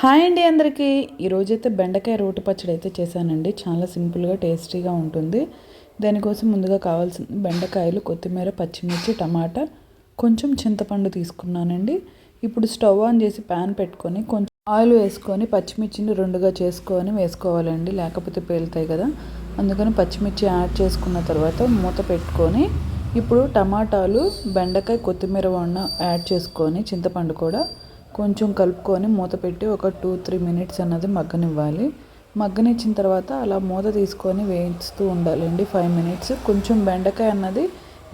Hi అండి అందరికీ. ఈరోజైతే బెండకాయ రోటి పచ్చడి అయితే చేశానండి. చాలా సింపుల్గా టేస్టీగా ఉంటుంది. దానికోసం ముందుగా కావాల్సింది బెండకాయలు కొత్తిమీర పచ్చిమిర్చి టమాటా. కొంచెం చింతపండు తీసుకున్నానండి. ఇప్పుడు స్టవ్ ఆన్ చేసి ప్యాన్ పెట్టుకొని కొంచెం ఆయిల్ వేసుకొని పచ్చిమిర్చిని రెండుగా చేసుకొని వేసుకోవాలండి. లేకపోతే పేలుతాయి కదా. అందుకని పచ్చిమిర్చి యాడ్ చేసుకున్న తర్వాత మూత పెట్టుకొని ఇప్పుడు టమాటాలు బెండకాయ కొత్తిమీర వండ యాడ్ చేసుకొని చింతపండు కూడా కొంచెం కలుపుకొని మూత పెట్టి ఒక టూ త్రీ మినిట్స్ అన్నది మగ్గనివ్వాలి. మగ్గనిచ్చిన తర్వాత అలా మూత తీసుకొని వేయిస్తూ ఉండాలండి ఫైవ్ మినిట్స్. కొంచెం బెండకాయ అన్నది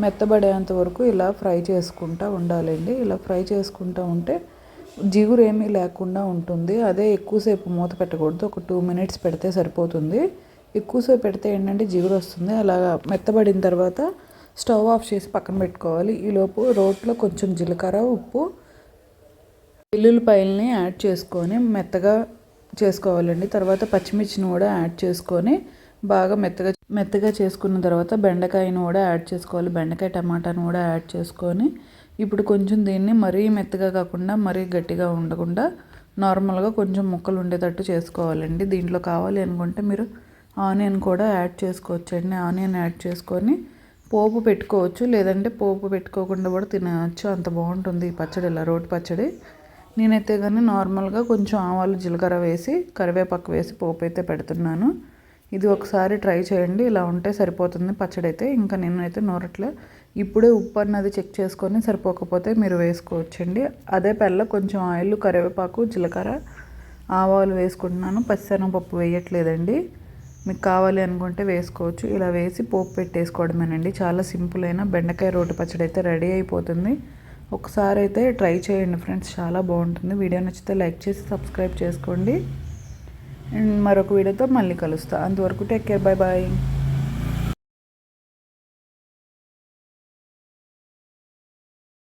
మెత్తబడేంత వరకు ఇలా ఫ్రై చేసుకుంటూ ఉండాలండి. ఇలా ఫ్రై చేసుకుంటూ ఉంటే జిగురు ఏమీ లేకుండా ఉంటుంది. అదే ఎక్కువసేపు మూత పెట్టకూడదు. ఒక టూ మినిట్స్ పెడితే సరిపోతుంది. ఎక్కువసేపు పెడితే ఏంటంటే జిగురు వస్తుంది. అలా మెత్తబడిన తర్వాత స్టవ్ ఆఫ్ చేసి పక్కన పెట్టుకోవాలి. ఈలోపు రోట్లో కొంచెం జీలకర్ర ఉప్పు వెల్లుల్లిపాయలని యాడ్ చేసుకొని మెత్తగా చేసుకోవాలండి. తర్వాత పచ్చిమిర్చిని కూడా యాడ్ చేసుకొని బాగా మెత్తగా మెత్తగా చేసుకున్న తర్వాత బెండకాయను కూడా యాడ్ చేసుకోవాలి. బెండకాయ టమాటాను కూడా యాడ్ చేసుకొని ఇప్పుడు కొంచెం దీన్ని మరీ మెత్తగా కాకుండా మరీ గట్టిగా ఉండకుండా నార్మల్గా కొంచెం ముక్కలు ఉండేటట్టు చేసుకోవాలండి. దీంట్లో కావాలి అనుకుంటే మీరు ఆనియన్ కూడా యాడ్ చేసుకోవచ్చండి. ఆనియన్ యాడ్ చేసుకొని పోపు పెట్టుకోవచ్చు. లేదంటే పోపు పెట్టుకోకుండా కూడా తినవచ్చు అంత బాగుంటుంది ఈ పచ్చడి ఇలా రోటి పచ్చడి. నేనైతే కానీ నార్మల్గా కొంచెం ఆవాలు జీలకర్ర వేసి కరివేపాకు వేసి పోపు అయితే పెడుతున్నాను. ఇది ఒకసారి ట్రై చేయండి. ఇలా ఉంటే సరిపోతుంది. పచ్చడి అయితే ఇంకా నేనైతే నూరట్లో. ఇప్పుడే ఉప్పు అన్నది చెక్ చేసుకొని సరిపోకపోతే మీరు వేసుకోవచ్చండి. అదే పెళ్ళ కొంచెం ఆయిల్ కరివేపాకు జీలకర్ర ఆవాలు వేసుకుంటున్నాను. పచ్చిశనగపప్పు వేయట్లేదండి. మీకు కావాలి అనుకుంటే వేసుకోవచ్చు. ఇలా వేసి పోపు పెట్టేసుకోవడమేనండి. చాలా సింపుల్ అయిన బెండకాయ రోటి పచ్చడి అయితే రెడీ అయిపోతుంది. ఒకసారి అయితే ట్రై చేయండి ఫ్రెండ్స్ చాలా బాగుంటుంది. వీడియో నచ్చితే లైక్ చేసి సబ్స్క్రైబ్ చేసుకోండి. అండ్ మరొక వీడియోతో మళ్ళీ కలుస్తా. అంతవరకు టేక్ కేర్ బాయ్ బాయ్.